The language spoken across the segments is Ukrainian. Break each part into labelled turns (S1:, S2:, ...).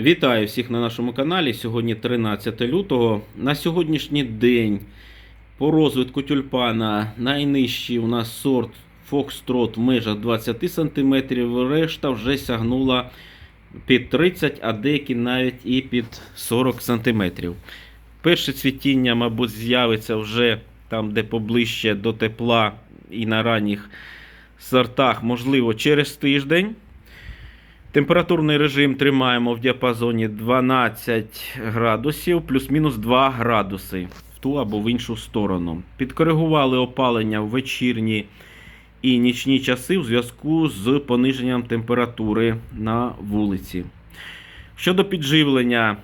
S1: Вітаю всіх на нашому каналі. Сьогодні 13 лютого. На сьогоднішній день по розвитку тюльпана найнижчий у нас сорт Фокстрот в межах 20 см, решта вже сягнула під 30, а деякі навіть і під 40 см. Перше цвітіння, мабуть, з'явиться вже там, де поближче до тепла і на ранніх сортах, можливо, через тиждень. Температурний режим тримаємо в діапазоні 12 градусів плюс-мінус 2 градуси в ту або в іншу сторону. Підкоригували опалення в вечірні і нічні часи в зв'язку з пониженням температури на вулиці. Щодо підживлення,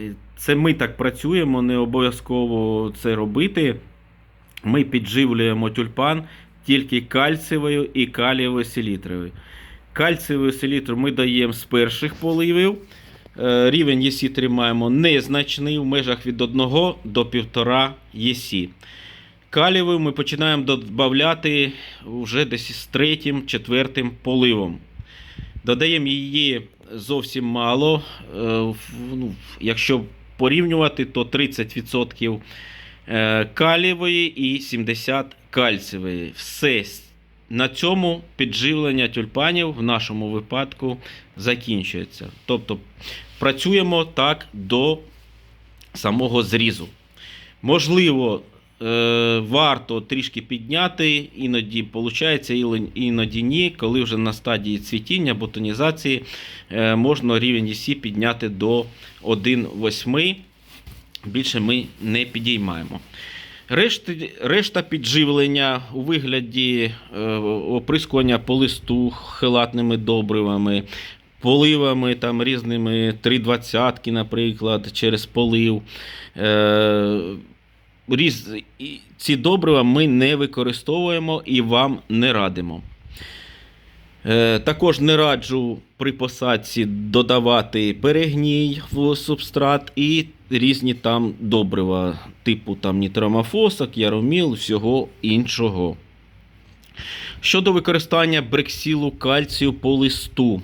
S1: е, це ми так працюємо, не обов'язково це робити. Ми підживлюємо тюльпан тільки кальцієвою і калієвою селітровою. Кальцієвий селітр ми даємо з перших поливів. Е, Рівень ЄСІ тримаємо незначний в межах від 1 до 1,5 ЄСІ. Калієву ми починаємо додати вже десь з третім, четвертим поливом. Додаємо її зовсім мало. Е, ну, Якщо порівнювати, то 30% е, калієвої і 70% кальцієвої. Все на цьому підживлення тюльпанів в нашому випадку закінчується. Тобто працюємо так до самого зрізу. Можливо, е, варто трішки підняти, іноді виходить, іноді ні, коли вже на стадії цвітіння, бутонізації е, можна рівень ЄСі підняти до 1,8. Більше ми не підіймаємо. Решти, решта підживлення у вигляді е, оприскування по листу хелатними добривами, поливами там, різними 3,20, наприклад, через полив. Е, різ, ці добрива ми не використовуємо і вам не радимо. Е, Також не раджу при посадці додавати перегній в субстрат і різні там добрива, типу там нітромофосок, яроміл, всього іншого. Щодо використання брексілу кальцію по листу.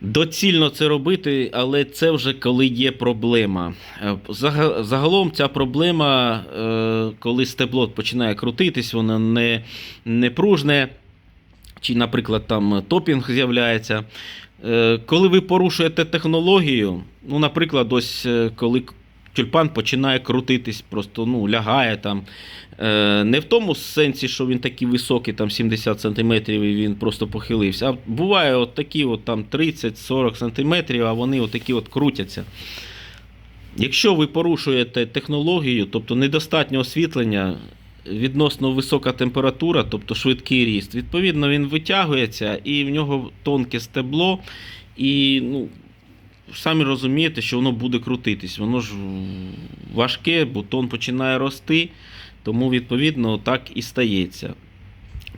S1: Доцільно це робити, але це вже коли є проблема. Е, Загалом ця проблема, е, коли стебло починає крутитись, воно не, не пружне, чи, наприклад, там топінг з'являється. Е, Коли ви порушуєте технологію, ну, наприклад, ось е, коли тюльпан починає крутитись, просто ну, лягає там. Е, Не в тому сенсі, що він такий високий, там 70 см, і він просто похилився. А буває от такі от, там 30-40 см, а вони от такі от крутяться. Якщо ви порушуєте технологію, тобто недостатньо освітлення, відносно висока температура, тобто швидкий ріст, відповідно, він витягується і в нього тонке стебло, і ну, самі розумієте, що воно буде крутитись. Воно ж важке, бутон починає рости, тому відповідно так і стається.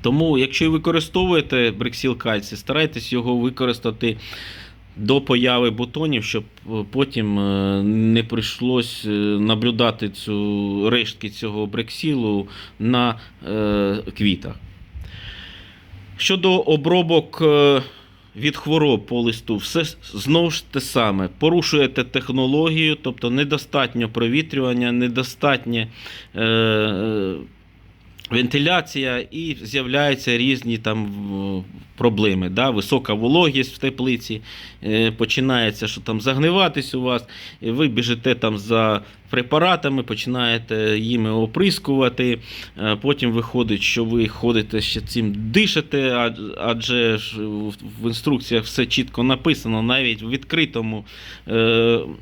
S1: Тому, якщо і використовуєте брексіл кальцій, старайтесь його використати до появи бутонів, щоб е, потім е, не прийшлось е, наблюдати цю рештки цього брексілу на квітах. Щодо обробок від хвороб по листу, все знову ж те саме. Порушуєте технологію, тобто недостатньо провітрювання, недостатнє е, вентиляція, і з'являються різні там проблеми. Да? Висока вологість в теплиці, е, починається, що там загниватись у вас, і ви біжите там за препаратами, починаєте їми оприскувати. Е, Потім виходить, що ви ходите ще цим дишите, адже в інструкціях все чітко написано, навіть в відкритому е,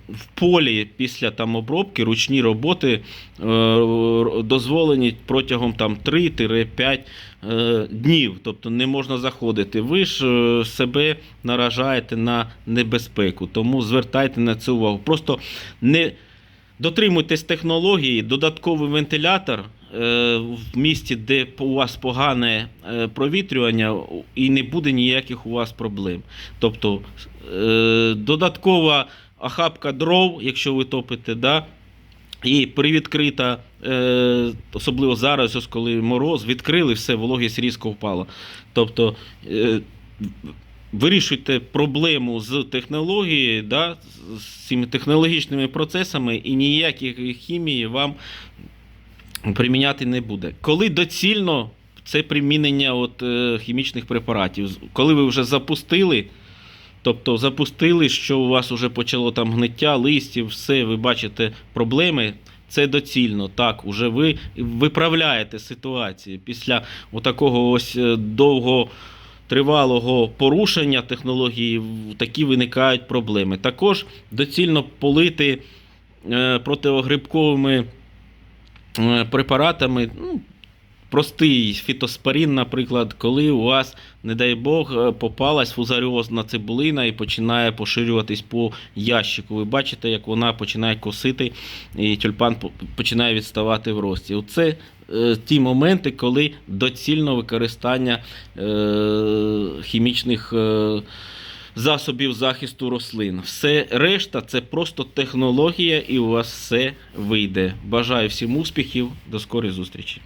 S1: в полі після там обробки ручні роботи е, дозволені протягом там 3-5 е, днів, тобто не можна заходити. Ви ж е, себе наражаєте на небезпеку, тому звертайте на це увагу. Просто не дотримуйтесь технології, додатковий вентилятор. е, В місті, де у вас погане провітрювання, і не буде ніяких у вас проблем. Тобто додаткова охапка дров, якщо ви топите, да, і привідкрита, е, особливо зараз, ось коли мороз, відкрили, все, вологість різко впала. Тобто е, вирішуйте проблему з технологією, да, з цими технологічними процесами, і ніякої хімії вам приміняти не буде. Коли доцільно це примінення от, е, хімічних препаратів, коли ви вже запустили. Тобто запустили, що у вас вже почало там гниття, листів, все, ви бачите проблеми. Це доцільно. Так, уже ви виправляєте ситуацію після отакого ось е, довго тривалого порушення технології, такі виникають проблеми. Також доцільно полити е, протиогрибковими е, препаратами. Ну, Простий фітоспорін, наприклад, коли у вас, не дай Бог, е, попалась фузаріозна цибулина і починає поширюватись по ящику. Ви бачите, як вона починає косити, і тюльпан починає відставати в рості. Оце е, ті моменти, коли доцільно використання е, хімічних. Засобів захисту рослин. Все решта це просто технологія, і у вас все вийде. Бажаю всім успіхів. До скорої зустрічі.